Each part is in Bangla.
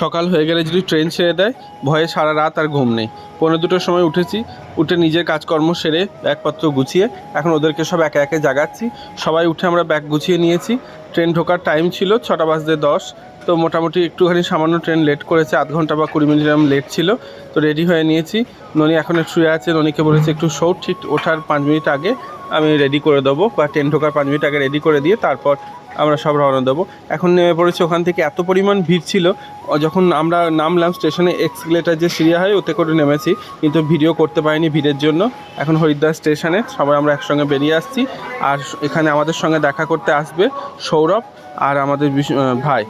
সকাল হয়ে গেলে যদি ট্রেন ছেড়ে দেয়, ভয়ে সারা রাত আর ঘুম নেই। পনেরো দুটোর সময় উঠেছি, উঠে নিজের কাজকর্ম সেরে ব্যাগপত্র গুছিয়ে এখন ওদেরকে সব একে একে জাগাচ্ছি। সবাই উঠে আমরা ব্যাগ গুছিয়ে নিয়েছি। ট্রেন ঢোকার টাইম ছিল ছটা বাজতে দশ, তো মোটামুটি একটুখানি সামান্য ট্রেন লেট করেছে, আধ ঘণ্টা বা কুড়ি মিনিট এরকম লেট ছিল। তো রেডি হয়ে নিয়েছি। ননি এখন শুয়ে আছে, ননিকে বলেছে একটু শো, ঠিক ওঠার পাঁচ মিনিট আগে আমি রেডি করে দেবো বা ট্রেন ঢোকার পাঁচ মিনিট আগে রেডি করে দিয়ে তারপর আমরা সব রওনা দেবো। এখন নেমে পড়েছি ওখান থেকে। এত পরিমাণ ভিড় ছিল। যখন আমরা নামলাম স্টেশনে এক্সিলেটার যে সিরিয়া হয়, ওতে করে নেমেছি। কিন্তু ভিডিও করতে পারিনি ভিড়ের জন্য। এখন হরিদ্বার স্টেশনে সবাই আমরা একসঙ্গে বেরিয়ে আসছি। আর এখানে আমাদের সঙ্গে দেখা করতে আসবে সৌরভ আর আমাদের ভাই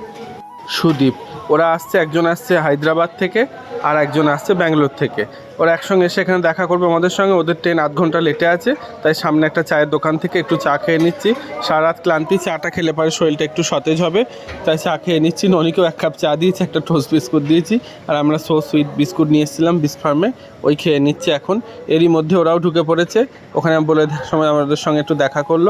সুদীপ। ওরা আসছে, একজন আসছে হায়দ্রাবাদ থেকে আর একজন আসছে ব্যাঙ্গালোর থেকে। ওরা একসঙ্গে এসে এখানে দেখা করবে আমাদের সঙ্গে। ওদের ট্রেন আধ ঘণ্টা লেটে আছে। তাই সামনে একটা চায়ের দোকান থেকে একটু চা খেয়ে নিচ্ছি। সারা রাত ক্লান্তি, চাটা খেলে পরে শরীরটা একটু সতেজ হবে। তাই চা খেয়ে নিচ্ছি। ননিকেও এক কাপ চা দিয়েছি, একটা টোস্ট বিস্কুট দিয়েছি। আর আমরা সো সুইট বিস্কুট নিয়ে এসেছিলাম বিস ফার্মে ওই খেয়ে নিচ্ছি এখন। এরই মধ্যে ওরাও ঢুকে পড়েছে। ওখানে বলে সময় আমাদের সঙ্গে একটু দেখা করল।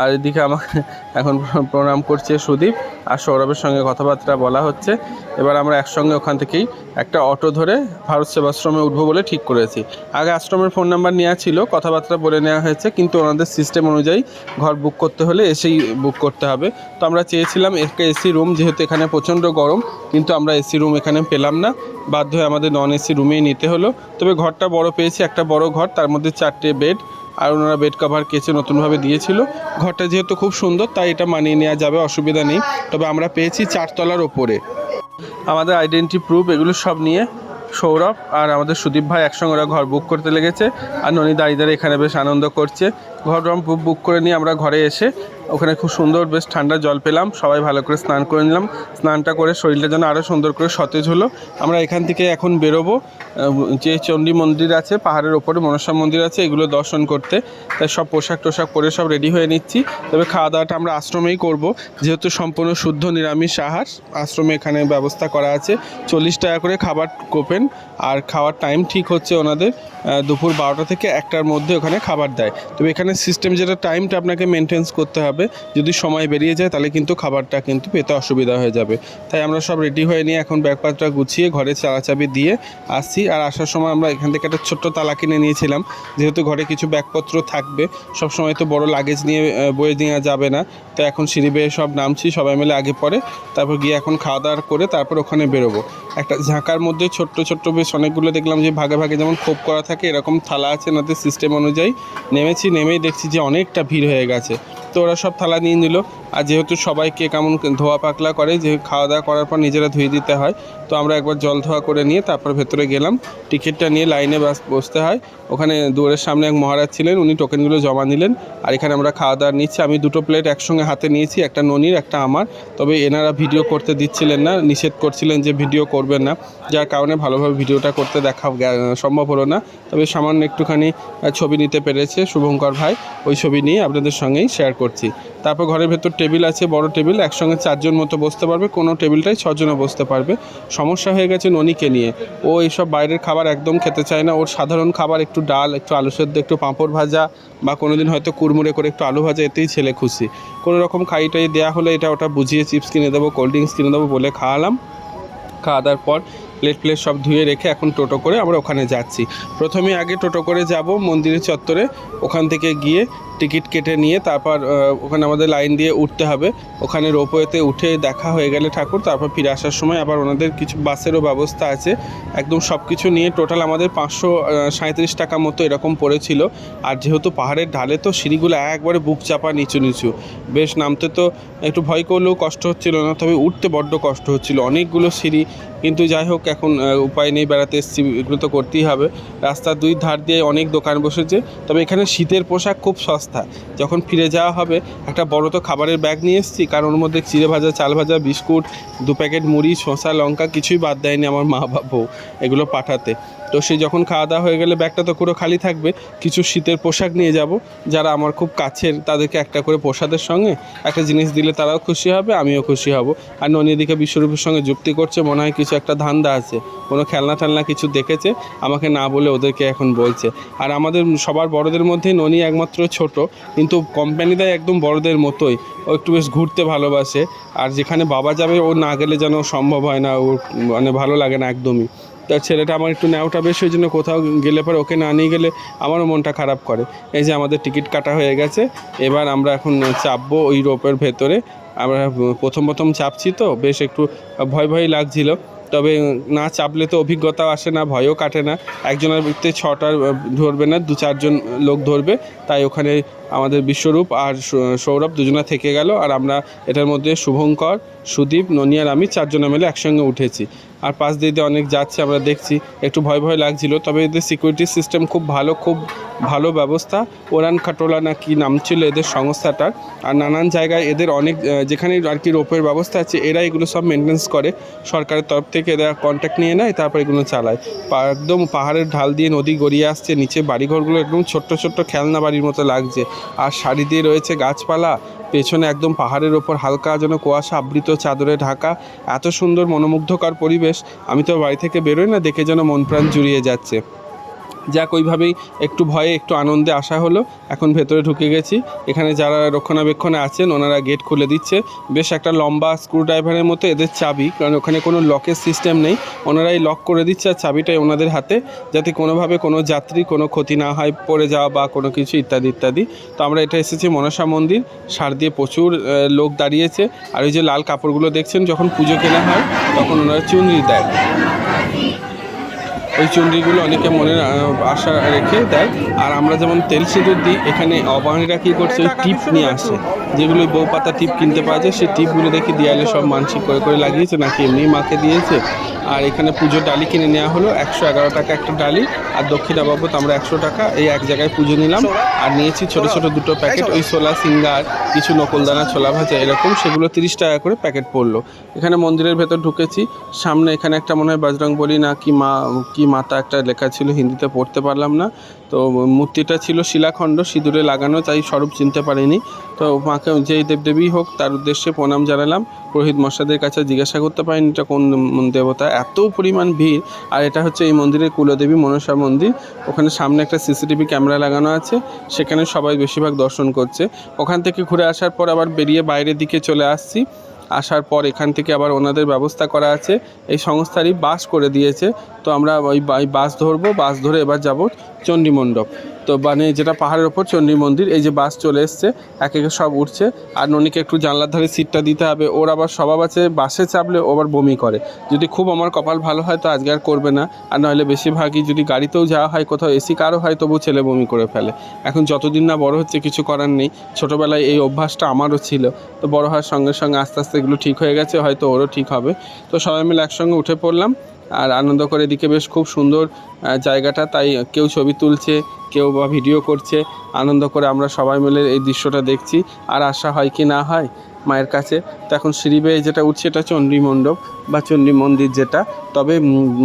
আর এদিকে আমাকে এখন প্রণাম করছে সুদীপ আর সৌরভের সঙ্গে কথাবার্তা বলা হচ্ছে। এবার আমরা একসঙ্গে ওখান থেকেই একটা অটো ধরে ভারত সেবাশ্রমে উঠবো বলে ঠিক করেছি। আগে আশ্রমের ফোন নাম্বার নেওয়া ছিল, কথাবার্তা বলে নেওয়া হয়েছে, কিন্তু ওনাদের সিস্টেম অনুযায়ী ঘর বুক করতে হলে এসেই বুক করতে হবে। তো আমরা চেয়েছিলাম একটা এসি রুম যেহেতু এখানে প্রচণ্ড গরম, কিন্তু আমরা এসি রুম এখানে পেলাম না। বাধ্য হয়ে আমাদের নন এসি রুমেই নিতে হলো। তবে ঘরটা বড় পেয়েছি, একটা বড় ঘর, তার মধ্যে চারটে বেড আর ওনারা বেড কভার কেচে নতুনভাবে দিয়েছিল। ঘরটা যেহেতু খুব সুন্দর, তাই এটা মানিয়ে নেওয়া যাবে, অসুবিধা নেই। তবে আমরা পেয়েছি চারতলার ওপরে। আমাদের আইডেন্টি প্রুফ এগুলো সব নিয়ে সৌরভ আর আমাদের সুদীপ ভাই একসঙ্গে ওরা ঘর বুক করতে লেগেছে। আর ননী দাঁড়িয়ে এখানে বেশ আনন্দ করছে। ঘর রম বুক করে নিয়ে আমরা ঘরে এসে ওখানে খুব সুন্দর বেশ ঠান্ডা জল পেলাম। সবাই ভালো করে স্নান করে নিলাম। স্নানটা করে শরীরটা যেন আরও সুন্দর করে সতেজ হলো। আমরা এখান থেকে এখন বেরোবো। যে চণ্ডী মন্দির আছে, পাহাড়ের ওপরে মনসা মন্দির আছে, এগুলো দর্শন করতে। তাই সব পোশাক টোশাক পরে সব রেডি হয়ে নিচ্ছি। তবে খাওয়া দাওয়াটা আমরা আশ্রমেই করব। যেহেতু সম্পূর্ণ শুদ্ধ নিরামিষ আহার, আশ্রমে এখানে ব্যবস্থা করা আছে। চল্লিশ টাকা করে খাবার কোপেন। আর খাওয়ার টাইম ঠিক হচ্ছে ওনাদের। দুপুর বারোটা থেকে একটার মধ্যে ওখানে খাবার দেয়। তবে এখানে সিস্টেম যেটা টাইমটা আপনাকে মেনটেন্স করতে হবে, যদি সময় বেরিয়ে যায় তাহলে কিন্তু খাবারটা কিন্তু পেতে অসুবিধা হয়ে যাবে। তাই আমরা সব রেডি হয়ে নিয়ে এখন ব্যাগপাত্রটা গুছিয়ে ঘরে চালাচাবি দিয়ে আসছি। আর আসার সময় আমরা এখান থেকে একটা ছোট্ট তালা কিনে নিয়েছিলাম। যেহেতু ঘরে কিছু ব্যাগপত্র থাকবে, সব সময় তো বড় লাগেজ নিয়ে বয়ে নেওয়া যাবে না। তো এখন সিঁড়ি বেয়ে সব নামছি, সবাই মিলে আগে পরে, তারপর গিয়ে এখন খাওয়া দাওয়া করে তারপর ওখানে বেরোবো। একটা ঝাঁকার মধ্যে ছোট্ট ছোট্ট বেশ অনেকগুলো দেখলাম যে ভাগে ভাগে যেমন খোপ করা এরকম থালা আছে এনাদের সিস্টেম অনুযায়ী। নেমেছি, নেমেই দেখছি যে অনেকটা ভিড় হয়ে গেছে। তো ওরা সব থালা নিয়ে নিল। আর যেহেতু সবাইকে কেমন ধোয়া পাকলা করে, যে খাওয়া দাওয়া করার পর নিজেরা ধুয়ে দিতে হয়, তো আমরা একবার জল ধোয়া করে নিয়ে তারপর ভেতরে গেলাম। টিকিটটা নিয়ে লাইনে বাস, বসতে হয়। ওখানে দুয়ারের সামনে এক মহারাজ ছিলেন, উনি টোকেনগুলো জমা নিলেন। আর এখানে আমরা খাওয়া দাওয়া নিচ্ছি। আমি দুটো প্লেট একসঙ্গে হাতে নিয়েছি, একটা ননির, একটা আমার। তবে এনারা ভিডিও করতে দিচ্ছিলেন না, নিষেধ করছিলেন যে ভিডিও করবেন না। যার কারণে ভালোভাবে ভিডিওটা করতে দেখা সম্ভব হলো না। তবে সামান্য একটুখানি ছবি নিতে পেরেছে শুভঙ্কর ভাই। ওই ছবি নিয়ে আপনাদের সঙ্গেই শেয়ার করছি। তারপর ঘরের ভেতর টেবিল আছে, বড় টেবিল, একসঙ্গে চারজন মতো বসতে পারবে, কোনো টেবিলটাই ছজনও বসতে পারবে। সমস্যা হয়ে গেছে ননিকে নিয়ে। ও এইসব বাইরের খাবার একদম খেতে চায় না। ওর সাধারণ খাবার একটু ডাল, একটু আলু সেদ্ধ, একটু পাঁপড় ভাজা, বা কোনো দিন হয়তো কুড়মুড়ে করে একটু আলু ভাজা, এতেই ছেলে খুশি। কোনো রকম খাইটাই দেওয়া হলে এটা ওটা বুঝিয়ে চিপস কিনে দেবো কোল্ড ড্রিঙ্কস কিনে দেবো বলে খাওয়ালাম। খাওয়া দাওয়ার পর প্লেট প্লেট সব ধুয়ে রেখে এখন টোটো করে আমরা ওখানে যাচ্ছি। প্রথমে আগে টোটো করে যাব মন্দিরের চত্বরে, ওখান থেকে গিয়ে টিকিট কেটে নিয়ে তারপর ওখানে আমাদের লাইন দিয়ে উঠতে হবে। ওখানে রোপওয়েতে উঠে দেখা হয়ে গেলে ঠাকুর, তারপর ফিরে আসার সময় আবার ওনাদের কিছু বাসেরও ব্যবস্থা আছে। একদম সব কিছু নিয়ে টোটাল আমাদের পাঁচশো সাঁত্রিশ টাকা মতো এরকম পড়েছিল। আর যেহেতু পাহাড়ের ঢালে তো সিঁড়িগুলো একবারে বুক চাপা নিচু নিচু। বেশ নামতে তো একটু ভয় করলেও কষ্ট হচ্ছিল না, তবে উঠতে বড্ড কষ্ট হচ্ছিল। অনেকগুলো সিঁড়ি, কিন্তু যাই হোক, এখন উপায় নেই, বেড়াতে এসেছি, এগুলো তো করতেই হবে। রাস্তার দুই ধার দিয়ে অনেক দোকান বসেছে, তবে এখানে শীতের পোশাক খুব সস্তা। যখন ফিরে যাওয়া হবে, একটা বড় তো খাবারের ব্যাগ নিয়ে এসেছি, কারণ ওর মধ্যে চিড়ে ভাজা, চাল ভাজা, বিস্কুট, দু প্যাকেট মুড়ি, শসা, লঙ্কা কিছুই বাদ দেয়নি আমার মা বাবু এগুলো পাঠাতে। তো সেই যখন খাওয়া দাওয়া হয়ে গেলে ব্যাগটা তো পুরো খালি থাকবে, কিছু শীতের পোশাক নিয়ে যাব, যারা আমার খুব কাছের তাদেরকে একটা করে প্রসাদের সঙ্গে একটা জিনিস দিলে তারাও খুশি হবে, আমিও খুশি হব। আর ননী বিশ্বরূপের সঙ্গে যুক্তি করছে, মনে হয় কিছু একটা ধান্দা আছে, কোনো খেলনা টেলনা কিছু দেখেছে, আমাকে না বলে ওদেরকে এখন বলছে। আর আমাদের সবার বড়দের মধ্যে ননী একমাত্র ছোট, কিন্তু কোম্পানি দেয় একদম বড়দের মতোই, ও একটু বেশ ঘুরতে ভালোবাসে, আর যেখানে বাবা যাবে ও না গেলে যেন সম্ভব হয় না, ওর মানে ভালো লাগে না একদমই। তার ছেলেটা আমার একটু নেওয়াটা বেশি ওই জন্য কোথাও গেলে পরে ওকে না নিয়ে গেলে আমারও মনটা খারাপ করে। এই যে আমাদের টিকিট কাটা হয়ে গেছে, এবার আমরা এখন চাপবো ওই রোপের ভেতরে। আমরা প্রথম প্রথম চাপছি তো, বেশ একটু ভয় ভয় লাগছিল। তবে না চাপলে তো অভিজ্ঞতাও আসে না, ভয়ও কাটে না। একজনের ভিত্তিতে ছটা ধরবে না, দু চারজন লোক ধরবে, তাই ওখানে আমাদের বিশ্বরূপ আর সৌরভ দুজনা থেকে গেল আর আমরা এটার মধ্যে শুভঙ্কর, সুদীপ ননিয়ার আমি চারজনে মিলে একসঙ্গে উঠেছি। আর পাশ দিয়ে দিয়ে অনেক যাচ্ছে, আমরা দেখছি। একটু ভয় ভয় লাগছিল, তবে এদের সিকিউরিটি সিস্টেম খুব ভালো খুব ভালো ব্যবস্থা। ওরান খাটোলা না কি নাম ছিল এদের সংস্থাটার। আর নানান জায়গায় এদের অনেক যেখানে আর কি রোপের ব্যবস্থা আছে, এরা এগুলো সব মেনটেন্স করে। সরকারের তরফ থেকে এরা কন্ট্যাক্ট নিয়ে নেয়, তারপর এগুলো চালায়। একদম পাহাড়ের ঢাল দিয়ে নদী গড়িয়ে আসছে, নিচে বাড়িঘরগুলো একদম ছোট্ট ছোট্ট খেলনা বাড়ির মতো লাগছে। আর সারি দিয়ে রয়েছে গাছপালা। পেছনে একদম পাহাড়ের ওপর হালকা যেন কুয়াশা আবৃত চাদরে ঢাকা। এত সুন্দর মনোমুগ্ধকর পরিবেশ, আমি তো বাড়ি থেকে বেরোই না, দেখে যেন মন প্রাণ জুড়িয়ে যাচ্ছে। যাক, ওইভাবেই একটু ভয়ে, একটু আনন্দে আসা হলো। এখন ভেতরে ঢুকে গেছি। এখানে যারা রক্ষণাবেক্ষণে আছেন, ওনারা গেট খুলে দিচ্ছে। বেশ একটা লম্বা স্ক্রুড্রাইভারের মতো এদের চাবি, কারণ ওখানে কোনো লকের সিস্টেম নেই। ওনারাই লক করে দিচ্ছে আর চাবিটাই ওনাদের হাতে, যাতে কোনোভাবে কোনো যাত্রী কোনো ক্ষতি না হয়, পড়ে যাওয়া বা কোনো কিছু ইত্যাদি ইত্যাদি। তো আমরা এটা এসেছি মনসা মন্দির। সার দিয়ে প্রচুর লোক দাঁড়িয়েছে। আর ওই যে লাল কাপড়গুলো দেখছেন, যখন পুজো কেনা হয়, তখন ওনারা চুনরি দেয়। ওই চুনরিগুলো অনেকে মনে আশা রেখে দেয়। আর আমরা যেমন তেল সিঁদুর দিই, এখানে অবাঙালিরা কী করছে? ওই টিপ নিয়ে আসে। যেগুলো বউ পাতা টিপ কিনতে পাওয়া যায়, সেই টিপগুলো দেখি দেয়ালে সব মানসিক করে করে লাগিয়েছে, নাকি এমনি মাকে দিয়েছে? আর এখানে পুজোর ডালি কিনে নেওয়া হলো, একশো এগারো টাকা একটা ডালি, আর দক্ষিণা বাবদ আমরা একশো টাকা, এই এক জায়গায় পুজো নিলাম। আর নিয়েছি ছোট ছোট দুটো প্যাকেট, ওই ছোলা সিঙ্গার, কিছু নকলদানা, ছোলা ভাজা, এরকম, সেগুলো তিরিশ টাকা করে প্যাকেট পড়ল। এখানে মন্দিরের ভেতর ঢুকেছি, সামনে এখানে একটা মনে হয় বজরং বলি না, কি মা, কি মাতা একটা লেখা ছিল, হিন্দিতে পড়তে পারলাম না। তো মূর্তিটা ছিল শিলাখণ্ড, সিঁদুরে লাগানো, তাই স্বরূপ চিনতে পারিনি। তো মাকে যেই দেবদেবী হোক, তার উদ্দেশ্যে প্রণাম জানালাম। পুরোহিত মশাদের কাছে জিজ্ঞাসা করতে পারিনি এটা কোন দেবতা। এত পরিমাণ ভিড়, আর এটা হচ্ছে এই মন্দিরের কুলদেবী মনসা মন্দির। ওখানে সামনে একটা সিসিটিভি ক্যামেরা লাগানো আছে, সেখানে সবাই বেশিরভাগ দর্শন করছে। ওখান থেকে ঘুরে আসার পর আবার বেরিয়ে বাইরের দিকে চলে আসছি। আসার পর এখান থেকে আবার ওনাদের ব্যবস্থা করা আছে। এই সংস্থারই বাস করে দিয়েছে। তো আমরা ওই বাস ধরবো, বাস ধরে এবার যাব চণ্ডী মণ্ডপ। তো মানে যেটা পাহাড়ের ওপর চণ্ডী মন্দির, এই যে বাস চলে এসছে, এক একে সব উঠছে। আর ননিকে একটু জানলার ধারে সিটটা দিতে হবে। ওর আবার স্বভাব আছে, বাসে চাপলে ও আবার বমি করে। যদি খুব আমার কপাল ভালো হয় তো আজকে আর করবে না। আর নইলে বেশিরভাগই যদি গাড়িতেও যাওয়া হয়, কোথাও এসি কারও হয় তবু ছেলে বমি করে ফেলে। এখন যতদিন না বড় হচ্ছে, কিছু করার নেই। ছোটোবেলায় এই অভ্যাসটা আমারও ছিল। তো বড় হওয়ার সঙ্গে সঙ্গে আস্তে আস্তে এগুলো ঠিক হয়ে গেছে, হয়তো ওরও ঠিক হবে। তো সবাই মিলে একসঙ্গে উঠে পড়লাম। আর আনন্দ করে এদিকে বেশ খুব সুন্দর জায়গাটা। তাই কেউ ছবি তুলছে কেউ বা ভিডিও করছে, আনন্দ করে আমরা সবাই মিলে এই দৃশ্যটা দেখছি। আর আশা হয় কি না হয়, মায়ের কাছে। তো এখন সিঁড়ি বেয়ে যেটা উঠছে এটা চণ্ডী মণ্ডপ বা চণ্ডী মন্দির যেটা। তবে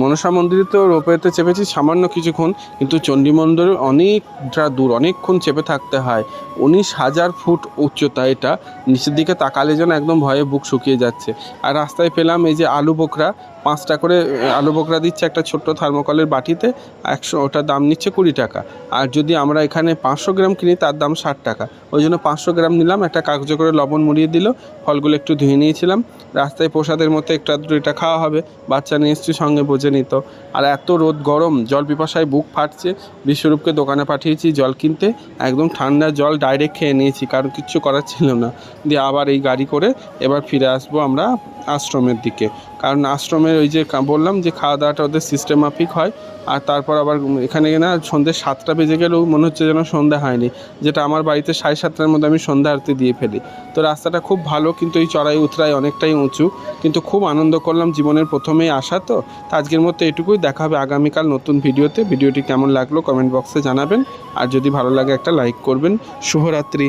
মনসা মন্দিরে তো রোপেতে চেপেছি সামান্য কিছুক্ষণ, কিন্তু চণ্ডী মন্দিরে অনেকটা দূর, অনেকক্ষণ চেপে থাকতে হয়। উনিশ হাজার ফুট উচ্চতা এটা। নিচের দিকে তাকালে যেন একদম ভয়ে বুক শুকিয়ে যাচ্ছে। আর রাস্তায় পেলাম এই যে আলু বোকরা। পাঁচটা করে আলু বোকরা দিচ্ছে একটা ছোট্ট থার্মোকলের বাটিতে, একশো, ওটার দাম নিচ্ছে কুড়ি টাকা। আর যদি আমরা এখানে পাঁচশো গ্রাম কিনি, তার দাম ষাট টাকা। ওই জন্য পাঁচশো গ্রাম নিলাম, একটা কাগজে করে লবণ মুড়িয়ে দিল, ফলগুলো একটু ধুয়ে নিয়েছিলাম। রাস্তায় প্রসাদের মতো একটু এটা খাওয়া হবে, বাচ্চা নিয়ে এসছি সঙ্গে বোঝে নিত। আর এত রোদ গরম, জল পিপাসায় বুক ফাটছে। বিশ্বরূপকে দোকানে পাঠিয়েছি জল কিনতে, একদম ঠান্ডা জল ডাইরেক্ট খেয়ে নিয়েছি, কারণ কিচ্ছু করার ছিল না। দিয়ে আবার এই গাড়ি করে এবার ফিরে আসব আমরা আশ্রমের দিকে। কারণ আশ্রমের ওই যে বললাম যে খাওয়া দাওয়াটা ওদের সিস্টেম মাফিক হয়। আর তারপর আবার এখানে না সন্ধ্যে সাতটা বেজে গেলেও মনে হচ্ছে যেন সন্ধ্যা হয়নি, যেটা আমার বাড়িতে সাড়ে সাতটার মধ্যে আমি সন্ধ্যা আরতি দিয়ে ফেলি। তো রাস্তাটা খুব ভালো, কিন্তু এই চড়াই উতরাই অনেকটাই উঁচু, কিন্তু খুব আনন্দ করলাম জীবনের প্রথমেই আসা তো। তো আজকের মতো এটুকুই, দেখা হবে আগামীকাল নতুন ভিডিওতে। ভিডিওটি কেমন লাগল কমেন্ট বক্সে জানাবেন, আর যদি ভালো লাগে একটা লাইক করবেন। শুভরাত্রি।